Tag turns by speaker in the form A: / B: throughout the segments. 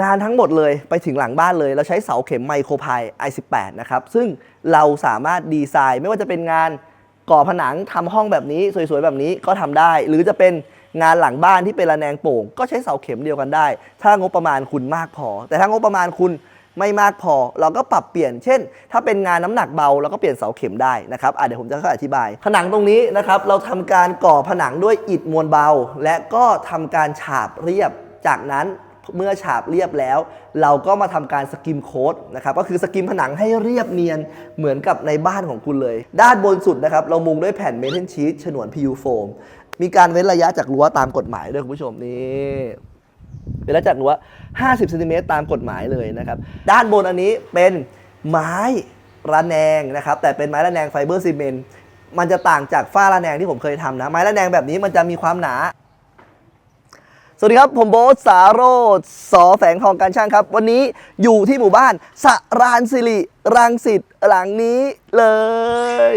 A: งานทั้งหมดเลยไปถึงหลังบ้านเลย เราใช้เสาเข็มไมโครพาย i18 นะครับ ซึ่งเราสามารถดีไซน์ ไม่ว่าจะเป็นงานก่อผนังทำห้องแบบนี้สวยๆแบบนี้ก็ทำได้ หรือจะเป็นงานหลังบ้านที่เป็นระแนงโป่ง ก็ใช้เสาเข็มเดียวกันได้ ถ้างบประมาณคุณมากพอ แต่ถ้างบประมาณคุณไม่มากพอ เราก็ปรับเปลี่ยน เช่น ถ้าเป็นงานน้ำหนักเบาเราก็เปลี่ยนเสาเข็มได้นะครับเดี๋ยวผมจะค่อยอธิบาย ผนังตรงนี้นะครับ เราทำการก่อผนังด้วยอิฐมวลเบา และก็ทำการฉาบเรียบจากนั้น เมื่อฉาบเรียบแล้ว เราก็มาทำการสกิมโค้ดนะครับก็คือสกิมผนังให้เรียบเนียนเหมือนกับในบ้านของคุณเลย ด้านบนสุดนะครับเรามุงด้วยแผ่นเมทัลชีตฉนวน PU โฟมมีการเว้นระยะจากรั้วตามกฎหมายด้วยคุณผู้ชมนี่เว้นระยะจากรั้ว 50ซนติเมตรตามกฎหมายเลยนะครับด้านบนอันนี้เป็นไม้ระแนงนะครับแต่เป็นไม้ระแนงไฟเบอร์ซีเมนต์มันจะต่างจากฝ้าระแนงที่ผมเคยทำนะ ไม้ระแนงแบบนี้มันจะมีความหนา สวัสดีครับ ผมโบ๊ทสาโรธสอแฝงทองการช่างครับ วันนี้อยู่ที่หมู่บ้านสรานสิริรังสิตหลังนี้เลย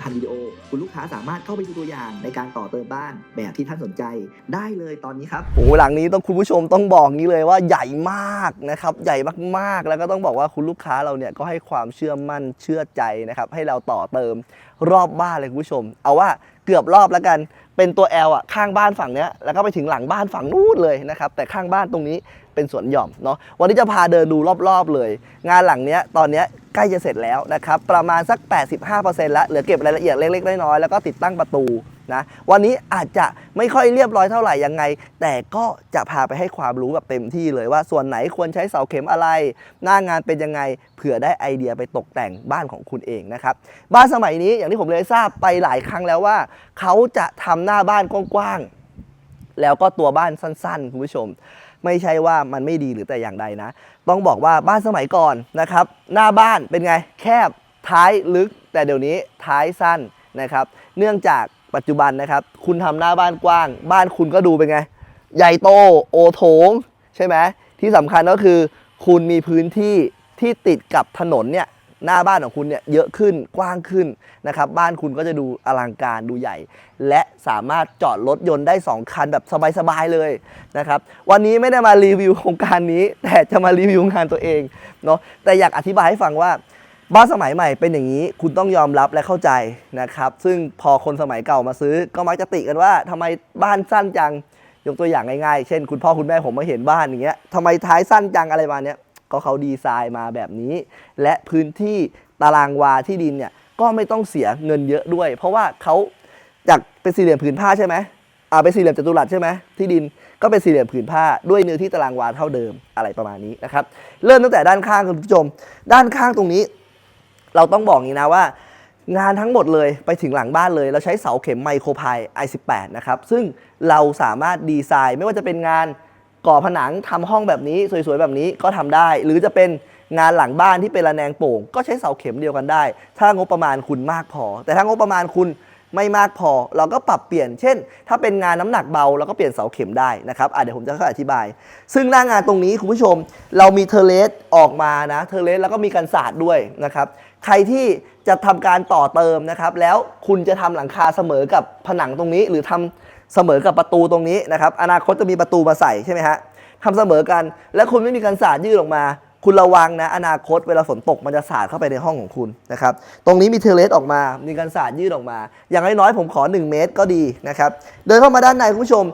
B: พันวิดีโอ คุณลูกค้าสามารถเข้าไปดูตัวอย่างในการต่อเติมบ้านแบบที่ท่านสนใจ ได้เลยตอนนี้ครับ
A: โอ้หลังนี้ต้องคุณผู้ชมต้องบอกนี้เลยว่าใหญ่มากนะครับใหญ่มากๆ แล้วก็ต้องบอกว่าคุณลูกค้าเราเนี่ยก็ให้ความเชื่อมั่นเชื่อใจนะครับให้เราต่อเติมรอบบ้านเลยคุณผู้ชม เอาว่า เกือบรอบแล้วกัน เป็นตัว L อะข้างบ้านฝั่งเนี้ยแล้วก็ไปถึงหลังบ้านฝั่งนู้นเลยนะครับแต่ข้างบ้านตรงนี้เป็นสวนหย่อมเนาะวันนี้จะพาเดินดูรอบๆเลย งานหลังเนี้ยตอนเนี้ยใกล้จะเสร็จแล้วนะครับประมาณสัก 85%แล้วเหลือเก็บรายละเอียดเล็กๆน้อยๆแล้วก็ติดตั้งประตู นะวันนี้อาจจะไม่ค่อยเรียบร้อยเท่าไหร่ยังไง แต่ก็จะพาไปให้ความรู้แบบเต็มที่เลยว่าส่วนไหนควรใช้เสาเข็มอะไร หน้างานเป็นยังไงเผื่อได้ไอเดียไปตกแต่งบ้านของคุณเองนะครับบ้านสมัยนี้อย่างที่ผมเลยทราบไปหลายครั้งแล้วว่า เขาจะทำหน้าบ้านกว้างๆแล้วก็ตัวบ้านสั้น ๆ คุณผู้ชม ไม่ใช่ว่ามันไม่ดีหรือแต่อย่างใดนะ ต้องบอกว่าบ้านสมัยก่อนนะครับ หน้าบ้านเป็นไงแคบท้ายลึก แต่เดี๋ยวนี้ท้ายสั้นนะครับ เนื่องจาก ปัจจุบันนะครับ คุณทำหน้าบ้านกว้าง บ้านคุณก็ดูเป็นไง ใหญ่โตโอโถงใช่ไหมที่สำคัญก็คือ คุณมีพื้นที่ที่ติดกับถนนเนี่ยหน้าบ้านของคุณเนี่ยเยอะขึ้นกว้างขึ้นนะครับ บ้านคุณก็จะดูอลังการดูใหญ่ และสามารถจอดรถยนต์ได้ 2 คันแบบสบายๆเลยนะครับ วันนี้ไม่ได้มารีวิวโครงการนี้ แต่จะมารีวิวงานตัวเองเนาะแต่อยากอธิบายให้ฟังว่า บ้านสมัยใหม่เป็นอย่างนี้คุณต้องยอมรับและเข้าใจนะครับ ซึ่งพอคนสมัยเก่ามาซื้อ ก็มักจะติกันว่าทำไมบ้านสั้นจังยกตัวอย่างง่ายๆ เช่น คุณพ่อคุณแม่ผมมาเห็นบ้านอย่างเงี้ยทำไมท้ายสั้นจังอะไรมาเนี้ยก็เขาดีไซน์มาแบบนี้ และพื้นที่ตารางวาที่ดินเนี่ยก็ไม่ต้องเสียเงินเยอะด้วย เพราะว่าเขาจากเป็นสี่เหลี่ยมผืนผ้าใช่ไหมอ่าเป็นสี่เหลี่ยมจัตุรัสใช่ไหมที่ดินก็เป็นสี่เหลี่ยมผืนผ้าด้วยเนื้อที่ตารางวาเท่าเดิมอะไรประมาณนี้นะครับเริ่มตั้งแต่ด้านข้างคุณผู้ชม ด้านข้างตรงนี้ เราต้องบอกอย่างนี้นะว่า งานทั้งหมดเลยไปถึงหลังบ้านเลย เราใช้เสาเข็มไมโครพาย i18 นะครับ ซึ่งเราสามารถดีไซน์ ไม่ว่าจะเป็นงานก่อผนังทำห้องแบบนี้สวยๆแบบนี้ก็ทำได้ หรือจะเป็นงานหลังบ้านที่เป็นระแนงโป่ง ก็ใช้เสาเข็มเดียวกันได้ ถ้างบประมาณคุณมากพอ แต่ถ้างบประมาณคุณไม่มากพอเราก็ปรับเปลี่ยน เช่น ถ้าเป็นงานน้ำหนักเบาเราก็เปลี่ยนเสาเข็มได้นะครับเดี๋ยวผมจะค่อยอธิบาย ซึ่งหน้างานตรงนี้คุณผู้ชม เรามีเทเลสออกมานะเทเลสแล้วก็มีกันศาสตร์ด้วยนะครับ ใครที่จะทำการต่อเติมนะครับ แล้วคุณจะทำหลังคาเสมอกับผนังตรงนี้ หรือทำเสมอกับประตูตรงนี้นะครับ อนาคตจะมีประตูมาใส่ใช่ไหมฮะทำเสมอกัน แล้วคุณไม่มีกันศาสตร์ยื่นออกมา คุณระวังนะ อนาคตเวลาฝนตกมันจะสาดเข้าไปในห้องของคุณนะครับ ตรงนี้มีเทเลสออกมา มีกันศาสตร์ยื่นออกมา อย่างน้อยๆผมขอ 1 เมตรก็ดีนะครับ เดินเข้ามาด้านในคุณผู้ชม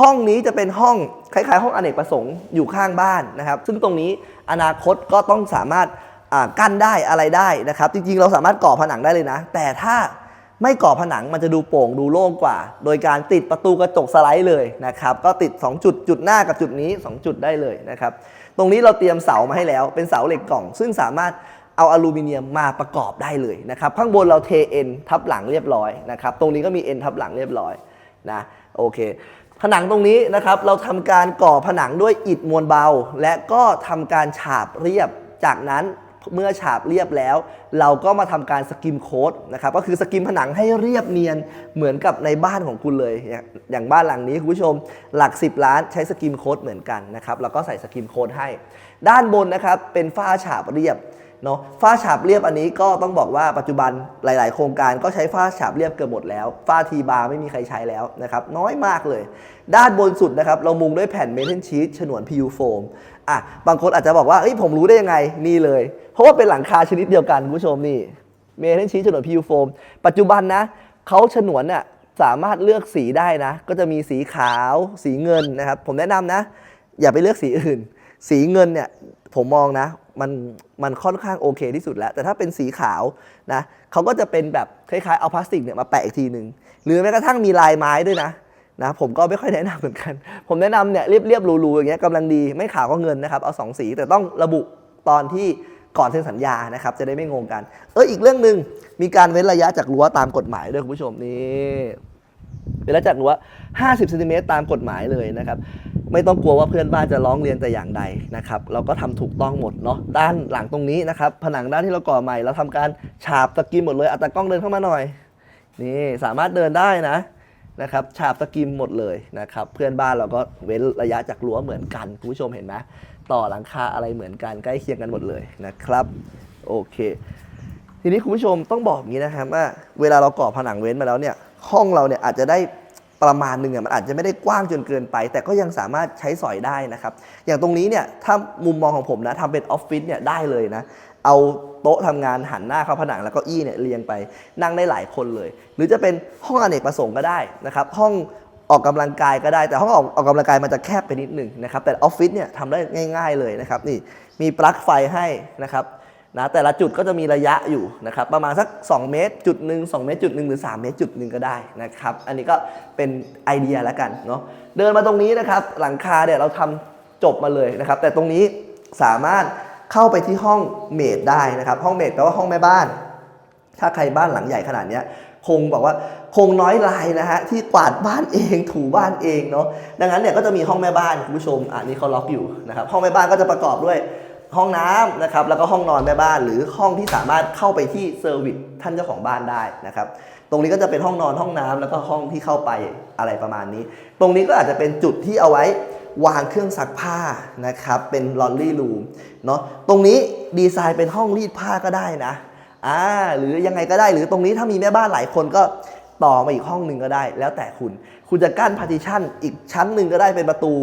A: ห้องนี้จะเป็นห้องคล้ายๆ ห้องอเนกประสงค์อยู่ข้างบ้านนะครับ ซึ่งตรงนี้อนาคตก็ต้องสามารถ กั้นได้อะไรได้นะครับ จริงๆ เราสามารถก่อผนังได้เลยนะ แต่ถ้าไม่ก่อผนังมันจะดูโป่งดูโล่งกว่า โดยการติดประตูกระจกสไลด์เลยนะครับ ก็ติด 2 จุดจุดหน้ากับจุดนี้ 2 จุดได้เลยนะครับ ตรงนี้เราเตรียมเสามาให้แล้วเป็นเสาเหล็กกล่อง ซึ่งสามารถเอาอลูมิเนียมมาประกอบได้เลยนะครับ ข้างบนเราเทเอ็นทับหลังเรียบร้อยนะครับ ตรงนี้ก็มีเอ็นทับหลังเรียบร้อยนะโอเค ผนังตรงนี้นะครับเราทำการก่อผนังด้วยอิฐมวลเบา และก็ทำการฉาบเรียบจากนั้น เมื่อฉาบเรียบแล้ว เราก็มาทำการสกิมโค้ดนะครับก็คือสกิมผนังให้เรียบเนียนเหมือนกับในบ้านของคุณเลยอย่างอย่างบ้านหลังนี้คุณผู้ชมหลัก 10 ล้านใช้สกิมโค้ดเหมือนกันนะครับแล้วก็ใส่สกิมโค้ดให้ ด้านบนนะครับเป็นฝ้าฉาบเรียบ เนาะฝ้าฉาบเรียบอันนี้ก็ต้องบอกว่าปัจจุบันหลาย ๆ โครงการก็ใช้ฝ้าฉาบเรียบเกือบหมดแล้วฝ้าทีบาร์ไม่มีใครใช้แล้วนะครับน้อยมากเลย ด้านบนสุดนะครับเรามุงด้วยแผ่นเมทัลชีตฉนวน PU โฟมอะบางคนอาจจะบอกว่าเอ้ยผมรู้ได้ยังไงนี่เลย เพราะว่าเป็นหลังคาชนิดเดียวกันคุณผู้ชมนี่เมทัลชีตฉนวน PU โฟมปัจจุบันนะเขาฉนวนเนี่ยสามารถเลือกสีได้นะ ก็จะมีสีขาว สีเงินนะครับ ผมแนะนำนะ อย่าไปเลือกสีอื่น สีเงินเนี่ยผมมองนะมันมันค่อนข้างโอเคที่สุดแล้ว แต่ถ้าเป็นสีขาวนะเขาก็จะเป็นแบบคล้ายๆเอาพลาสติกเนี่ยมาแปะอีกทีหนึ่งหรือแม้กระทั่งมีลายไม้ด้วยนะนะผมก็ไม่ค่อยแนะนำเหมือนกัน ผมแนะนำเนี่ยเรียบๆรูๆอย่างเงี้ยกำลังดีไม่ขาวก็เงินนะครับเอาสองสีแต่ต้องระบุตอนที่ก่อนเซ็นสัญญานะครับจะได้ไม่งงกัน เอออีกเรื่องหนึ่งมีการเว้นระยะจากรั้วตามกฎหมายด้วยคุณผู้ชมนี่เวลาจากรั้ว50เซนติเมตรตามกฎหมายเลยนะครับ ไม่ต้องกลัวว่าเพื่อนบ้านจะร้องเรียนแต่อย่างใดนะครับ เราก็ทำถูกต้องหมดเนาะด้านหลังตรงนี้นะครับ ผนังด้านที่เราก่อใหม่เราทำการฉาบตะกิมหมดเลยเอาตากล้องเดินเข้ามาหน่อยนี่สามารถเดินได้นะนะครับฉาบตะกิมหมดเลยนะครับ เพื่อนบ้านเราก็เว้นระยะจากรั้วเหมือนกันคุณผู้ชมเห็นไหมต่อหลังคาอะไรเหมือนกันใกล้เคียงกันหมดเลยนะครับโอเค ทีนี้คุณผู้ชมต้องบอกอย่างนี้นะครับว่าเวลาเราก่อผนังเว้นมาแล้วเนี่ยห้องเราเนี่ยอาจจะได้ ประมาณหนึ่งมันอาจจะไม่ได้กว้างจนเกินไป แต่ก็ยังสามารถใช้สอยได้นะครับ อย่างตรงนี้เนี่ยถ้ามุมมองของผมนะทำเป็นออฟฟิศเนี่ยได้เลยนะ เอาโต๊ะทำงานหันหน้าเข้าผนังแล้วก็อี้เนี่ยเรียงไปนั่งได้หลายคนเลย หรือจะเป็นห้องอเนกประสงค์ก็ได้นะครับ ห้องออกกำลังกายก็ได้แต่ห้องออกออกกำลังกายมันจะแคบไปนิดหนึ่งนะครับแต่ออฟฟิศเนี่ยทำได้ง่าย ๆเลยนะครับนี่มีปลั๊กไฟให้นะครับ นะแต่ละจุดก็จะมีระยะอยู่นะครับประมาณสัก 2 เมตรจุดหนึ่ง2เมตรจุดหนึ่งหรือ 3 เมตรจุดหนึ่งก็ได้นะครับอันนี้ก็เป็นไอเดียแล้วกันเนาะเดินมาตรงนี้นะครับหลังคาเนี่ยเราทำจบมาเลยนะครับ แต่ตรงนี้สามารถเข้าไปที่ห้องเมดได้นะครับ ห้องเมดแปลว่าห้องแม่บ้าน ถ้าใครบ้านหลังใหญ่ขนาดเนี้ยคงบอกว่าคงน้อยรายนะฮะที่กวาดบ้านเองถูบ้านเองเนาะดังนั้นเนี่ยก็จะมีห้องแม่บ้านคุณผู้ชมอ่านี่เขาล็อกอยู่นะครับห้องแม่บ้านก็จะประกอบด้วย ห้องน้ำนะครับแล้วก็ห้องนอนแม่บ้าน หรือห้องที่สามารถเข้าไปที่เซอร์วิสท่านเจ้าของบ้านได้นะครับตรงนี้ก็จะเป็นห้องนอนห้องน้ำแล้วก็ห้องที่เข้าไปอะไรประมาณนี้ ตรงนี้ก็อาจจะเป็นจุดที่เอาไว้วางเครื่องซักผ้านะครับเป็นลอนลี่รูมเนาะตรงนี้ดีไซน์เป็นห้องรีดผ้าก็ได้นะอ่าหรือยังไงก็ได้หรือตรงนี้ถ้ามีแม่บ้านหลายคนก็ ต่อมาอีกห้องหนึ่งก็ได้ แล้วแต่คุณ คุณจะกั้นพาร์ติชันอีกชั้นหนึ่งก็ได้เป็นประตู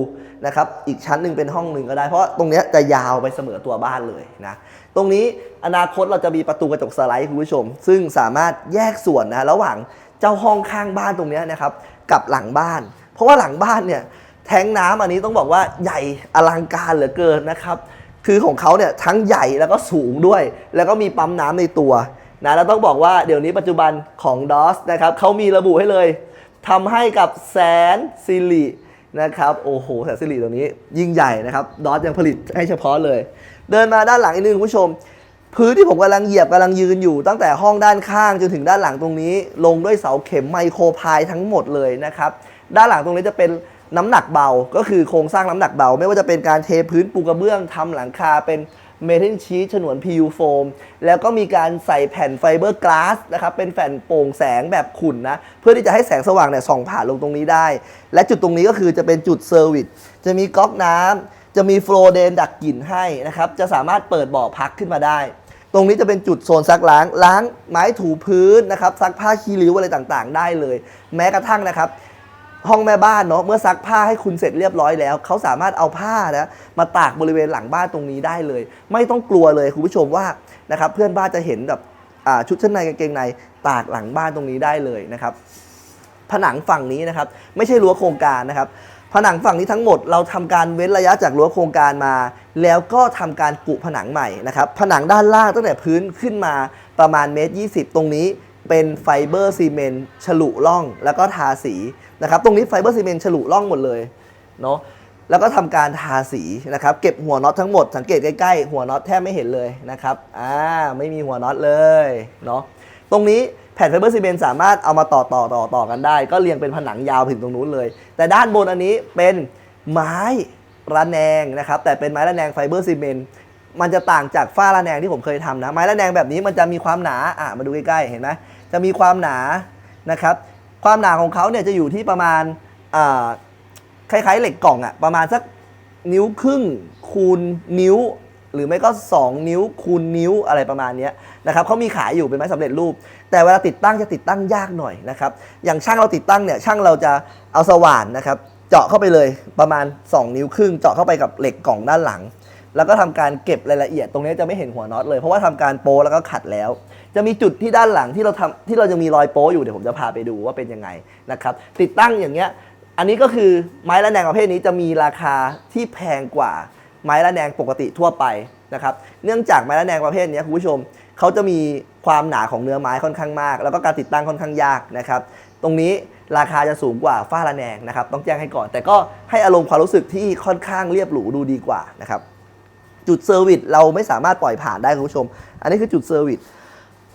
A: นะครับ อีกชั้นหนึ่งเป็นห้องหนึ่งก็ได้ เพราะตรงนี้จะยาวไปเสมอตัวบ้านเลยนะ ตรงนี้อนาคตเราจะมีประตูกระจกสไลด์คุณผู้ชม ซึ่งสามารถแยกส่วนนะระหว่างเจ้าห้องข้างบ้านตรงนี้นะครับ กับหลังบ้าน เพราะว่าหลังบ้านเนี่ยแทงน้ำอันนี้ต้องบอกว่าใหญ่อลังการเหลือเกินนะครับ คือของเขาเนี่ยทั้งใหญ่แล้วก็สูงด้วย แล้วก็มีปั๊มน้ำในตัว นะแล้วต้องบอกว่าเดี๋ยวนี้ปัจจุบันของ DOS นะครับเขามีระบุให้เลยทำให้กับแสนสิรินะครับโอ้โหแสนสิริตรงนี้ยิ่งใหญ่นะครับ DOS ยังผลิตให้เฉพาะเลย เดินมาด้านหลังอีกนึงคุณผู้ชม พื้นที่ผมกำลังเหยียบกำลังยืนอยู่ ตั้งแต่ห้องด้านข้างจนถึงด้านหลังตรงนี้ ลงด้วยเสาเข็มไมโครพายทั้งหมดเลยนะครับด้านหลังตรงนี้จะเป็นน้ำหนักเบา ก็คือโครงสร้างน้ำหนักเบา ไม่ว่าจะเป็นการเทพื้นปูกระเบื้องทำหลังคาเป็น เมทัลชีทฉนวน PU โฟมแล้วก็มีการใส่แผ่นไฟเบอร์กลาสนะครับ เป็นแผ่นโปร่งแสงแบบขุ่นนะ เพื่อที่จะให้แสงสว่างเนี่ยส่องผ่านลงตรงนี้ได้ และจุดตรงนี้ก็คือจะเป็นจุดเซอร์วิสจะมีก๊อกน้ำจะมีโฟลเดนดักกลิ่นให้นะครับ จะสามารถเปิดบ่อพักขึ้นมาได้ ตรงนี้จะเป็นจุดโซนซักล้าง ล้างไม้ถูพื้นนะครับซักผ้าขี้ริ้วอะไรต่างๆ ได้เลย แม้กระทั่งนะครับ ห้องแม่บ้านเนาะเมื่อซักผ้าให้คุณเสร็จเรียบร้อยแล้ว เขาสามารถเอาผ้านะมาตากบริเวณหลังบ้านตรงนี้ได้เลย ไม่ต้องกลัวเลยคุณผู้ชมว่านะครับเพื่อนบ้านจะเห็นแบบชุดชั้นในกางเกงในตากหลังบ้านตรงนี้ได้เลยนะครับผนังฝั่งนี้นะครับไม่ใช่รั้วโครงการนะครับผนังฝั่งนี้ทั้งหมดเราทำการเว้นระยะจากรั้วโครงการมา แล้วก็ทำการกุผนังใหม่นะครับผนังด้านล่างตั้งแต่พื้นขึ้นมาประมาณเมตรยีตรงนี้ เป็นไฟเบอร์ซีเมนต์ฉลุร่องแล้วก็ทาสีนะครับตรงนี้ไฟเบอร์ซีเมนต์ฉลุร่องหมดเลยเนาะแล้วก็ทำการทาสีนะครับ เก็บหัวน็อตทั้งหมดสังเกตใกล้ๆ หัวน็อตแทบไม่เห็นเลยนะครับอ่าไม่มีหัวน็อตเลยเนาะตรงนี้แผ่นไฟเบอร์ซีเมนต์สามารถเอามาต่อต่อต่อต่อกันได้ ก็เรียงเป็นผนังยาวถึงตรงนู้นเลย แต่ด้านบนอันนี้เป็นไม้ระแนงนะครับ แต่เป็นไม้ระแนงไฟเบอร์ซีเมนต์มันจะต่างจากฝ้าระแนงที่ผมเคยทำนะ ไม้ระแนงแบบนี้มันจะมีความหนาอะมาดูใกล้ๆเห็นไหม จะมีความหนานะครับ ความหนาของเขาเนี่ยจะอยู่ที่ประมาณคล้ายๆเหล็กกล่องอะประมาณสักนิ้วครึ่งคูณนิ้ว หรือไม่ก็ 2 นิ้วคูณนิ้วอะไรประมาณนี้นะครับเขามีขายอยู่เป็นไม้สำเร็จรูป แต่เวลาติดตั้งจะติดตั้งยากหน่อยนะครับอย่างช่างเราติดตั้งเนี่ยช่างเราจะเอาสว่านนะครับ เจาะเข้าไปเลยประมาณ 2 นิ้วครึ่ง เจาะเข้าไปกับเหล็กกล่องด้านหลัง แล้วก็ทำการเก็บรายละเอียดตรงนี้จะไม่เห็นหัวน็อตเลยเพราะว่าทำการโป้แล้วก็ขัดแล้ว จะมีจุดที่ด้านหลังที่เราทำที่เราจะมีรอยโป้อยู่เดี๋ยวผมจะพาไปดูว่าเป็นยังไงนะครับติดตั้งอย่างเงี้ยอันนี้ก็คือไม้ระแนงประเภทนี้จะมีราคาที่แพงกว่าไม้ระแนงปกติทั่วไปนะครับเนื่องจากไม้ระแนงประเภทนี้คุณผู้ชมเขาจะมีความหนาของเนื้อไม้ค่อนข้างมาก แล้วก็การติดตั้งค่อนข้างยากนะครับตรงนี้ราคาจะสูงกว่าฝ้าระแนงนะครับต้องแจ้งให้ก่อน แต่ก็ให้อารมณ์ความรู้สึกที่ค่อนข้างเรียบหรูดูดีกว่านะครับ จุดเซอร์วิสเราไม่สามารถปล่อยผ่านได้คุณผู้ชม อันนี้คือจุดเซอร์วิส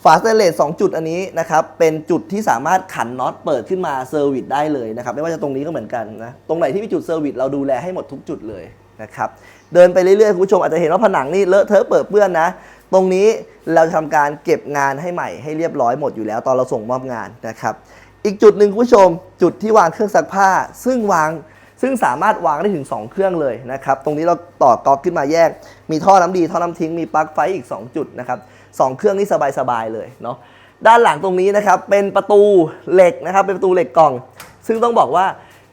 A: ฝาสเตนเลส2จุดอันนี้นะครับเป็นจุดที่สามารถขันน็อตเปิดขึ้นมาเซอร์วิสได้เลยนะครับไม่ว่าจะตรงนี้ก็เหมือนกันนะตรงไหนที่มีจุดเซอร์วิสเราดูแลให้หมดทุกจุดเลยนะครับเดินไปเรื่อยๆคุณผู้ชมอาจจะเห็นว่าผนังนี่เลอะเทอะเปิดเปื้อนนะตรงนี้เราจะทำการเก็บงานให้ใหม่ให้เรียบร้อยหมดอยู่แล้วตอนเราส่งมอบงานนะครับอีกจุดหนึ่งคุณผู้ชม จุดที่วางเครื่องซักผ้า ซึ่งวาง ซึ่งสามารถวางได้ถึง 2 เครื่องเลยนะครับ ตรงนี้เราต่อก๊อกขึ้นมาแยก มีท่อน้ำดีท่อน้ำทิ้ง มีปลั๊กไฟอีก 2 จุดนะครับสองเครื่องนี่สบายๆเลยเนาะ ด้านหลังตรงนี้นะครับเป็นประตูเหล็กนะครับ เป็นประตูเหล็กกล่อง ซึ่งต้องบอกว่า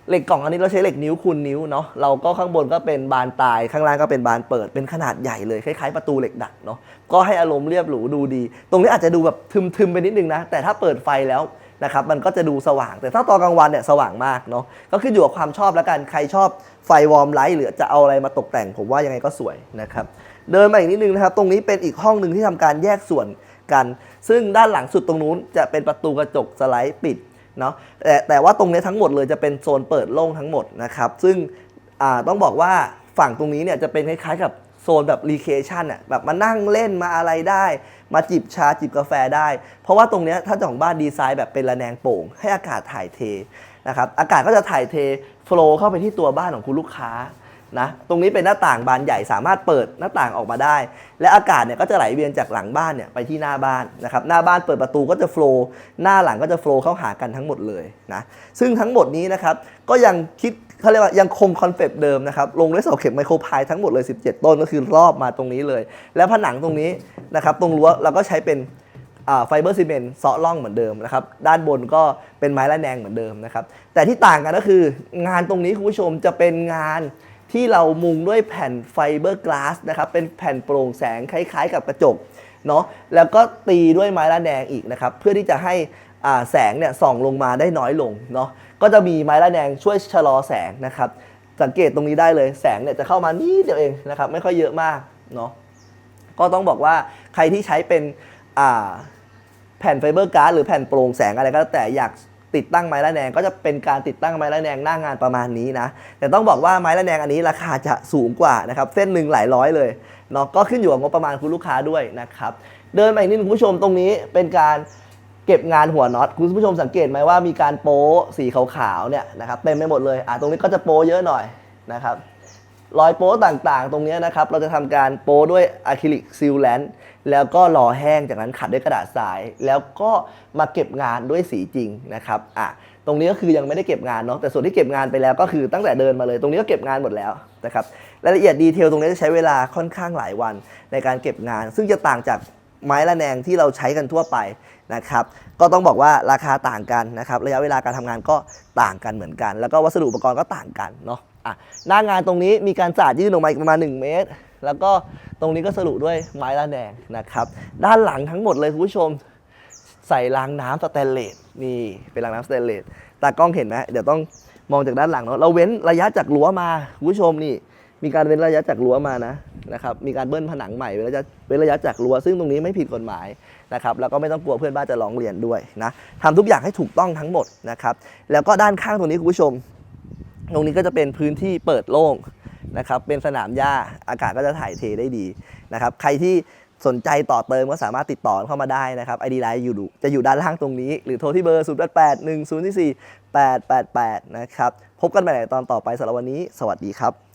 A: เหล็กกล่องอันนี้เราใช้เหล็กนิ้วคูณนิ้วเนาะ เราก็ข้างบนก็เป็นบานตาย ข้างล่างก็เป็นบานเปิด เป็นขนาดใหญ่เลยคล้ายๆประตูเหล็กดัดเนาะ ก็ให้อารมณ์เรียบหรูดูดี ตรงนี้อาจจะดูแบบทึมๆไปนิดนึงนะ แต่ถ้าเปิดไฟแล้ว นะครับมันก็จะดูสว่าง แต่ถ้าตอนกลางวันเนี่ยสว่างมากเนาะก็ขึ้นอยู่กับความชอบแล้วกันใครชอบไฟวอร์มไลท์หรือจะเอาอะไรมาตกแต่ง ผมว่ายังไงก็สวยนะครับเดินมาอีกนิดนึงนะครับตรงนี้เป็นอีกห้องหนึ่งที่ทำการแยกส่วนกัน ซึ่งด้านหลังสุดตรงนู้นจะเป็นประตูกระจกสไลด์ปิดเนาะแต่แต่ว่าตรงนี้ทั้งหมดเลยจะเป็นโซนเปิดโล่งทั้งหมดนะครับซึ่งต้องบอกว่าฝั่งตรงนี้เนี่ยจะเป็นคล้ายๆกับ โซนแบบรีเคชั่นอะแบบมานั่งเล่นมาอะไรได้ มาจิบชาจิบกาแฟได้ เพราะว่าตรงเนี้ยถ้าเจ้าของบ้านดีไซน์แบบเป็นระแนงโป่ง ให้อากาศถ่ายเทนะครับอากาศก็จะถ่ายเทโฟลว์เข้าไปที่ตัวบ้านของคุณลูกค้านะตรงนี้เป็นหน้าต่างบานใหญ่สามารถเปิดหน้าต่างออกมาได้ และอากาศเนี่ยก็จะไหลเวียนจากหลังบ้านเนี่ยไปที่หน้าบ้านนะครับหน้าบ้านเปิดประตูก็จะโฟล์หน้าหลังก็จะโฟล์เข้าหากันทั้งหมดเลยนะซึ่งทั้งหมดนี้นะครับก็ยังคิด เขาเรียกว่ายังคงคอนเซปต์เดิมนะครับ ลงด้วยเสาเข็มไมโครพายทั้งหมดเลย 17 ต้นก็คือรอบมาตรงนี้เลย แล้วผนังตรงนี้นะครับ ตรงรั้วเราก็ใช้เป็นไฟเบอร์ซีเมนต์เซาะล่องเหมือนเดิมนะครับ ด้านบนก็เป็นไม้ละแนงเหมือนเดิมนะครับ แต่ที่ต่างกันก็คืองานตรงนี้คุณผู้ชมจะเป็นงานที่เรามุงด้วยแผ่นไฟเบอร์กลาสนะครับ เป็นแผ่นโปร่งแสงคล้ายๆ กับกระจกเนาะแล้วก็ตีด้วยไม้ละแนงอีกนะครับ เพื่อที่จะให้แสงเนี่ยส่องลงมาได้น้อยลงเนาะ ก็จะมีไม้ละแนงช่วยชะลอแสงนะครับ สังเกตตรงนี้ได้เลยแสงเนี่ยจะเข้ามานิดเดียวเองนะครับ ไม่ค่อยเยอะมากเนาะก็ต้องบอกว่าใครที่ใช้เป็นแผ่นไฟเบอร์การ์ดหรือแผ่นโปร่งแสงอะไรก็แล้วแต่อยากติดตั้งไม้ละแนงก็จะเป็นการติดตั้งไม้ละแนงหน้างานประมาณนี้นะ แต่ต้องบอกว่าไม้ละแนงอันนี้ราคาจะสูงกว่านะครับ เส้นหนึ่งหลายร้อยเลยเนาะก็ขึ้นอยู่กับงบประมาณคุณลูกค้าด้วยนะครับ เดินไปอีกนิดนึงคุณผู้ชมตรงนี้เป็นการ เก็บงานหัวน็อตคุณผู้ชมสังเกตไหมว่ามีการโป๊สีขาวๆเนี่ยนะครับเต็มไปหมดเลยอะตรงนี้ก็จะโป๊เยอะหน่อยนะครับรอยโป๊ต่างๆ ตรงนี้นะครับ เราจะทำการโป๊ด้วยอะคริลิกซีลแลนด์แล้วก็รอแห้งจากนั้นขัดด้วยกระดาษทราย แล้วก็มาเก็บงานด้วยสีจริงนะครับอะตรงนี้ก็คือยังไม่ได้เก็บงานเนาะแต่ส่วนที่เก็บงานไปแล้วก็คือตั้งแต่เดินมาเลย ตรงนี้ก็เก็บงานหมดแล้วนะครับรายละเอียดดีเทลตรงนี้จะใช้เวลาค่อนข้างหลายวันในการเก็บงาน ซึ่งจะต่างจากไม้ระแนงที่เราใช้กันทั่วไป นะครับ ก็ต้องบอกว่าราคาต่างกันนะครับ ระยะเวลาการทำงานก็ต่างกันเหมือนกัน แล้วก็วัสดุอุปกรณ์ก็ต่างกันเนาะอะหน้างานตรงนี้มีการสาดยื่นออกมาอีกประมาณ 1 เมตร แล้วก็ตรงนี้ก็สรุด้วยไม้ละแนงนะครับ ด้านหลังทั้งหมดเลยคุณผู้ชม ใส่รางน้ำสแตนเลสนี่เป็นรางน้ำสแตนเลสตากล้องเห็นไหมเดี๋ยวต้องมองจากด้านหลังเนาะเราเว้นระยะจากรั้วมาคุณผู้ชมนี่ มีการเว้นระยะจากรั้วมานะนะครับมีการเบิ้ลผนังใหม่เว้นระยะเว้นระยะจากรั้วซึ่งตรงนี้ไม่ผิดกฎหมาย นะครับแล้วก็ไม่ต้องกลัวเพื่อนบ้านจะร้องเรียนด้วยนะทำทุกอย่างให้ถูกต้องทั้งหมดนะครับแล้วก็ด้านข้างตรงนี้คุณผู้ชม ตรงนี้ก็จะเป็นพื้นที่เปิดโล่งนะครับเป็นสนามหญ้าอากาศก็จะถ่ายเทได้ดีนะครับใครที่สนใจต่อเติมก็สามารถติดต่อเข้ามาได้นะครับ ID Line อยู่จะอยู่ด้านล่างตรงนี้ หรือโทรที่เบอร์ 0 8 8 1 0 4 8 8 8 นะครับ พบกันใหม่ตอนต่อไปสำหรับวันนี้ สวัสดีครับ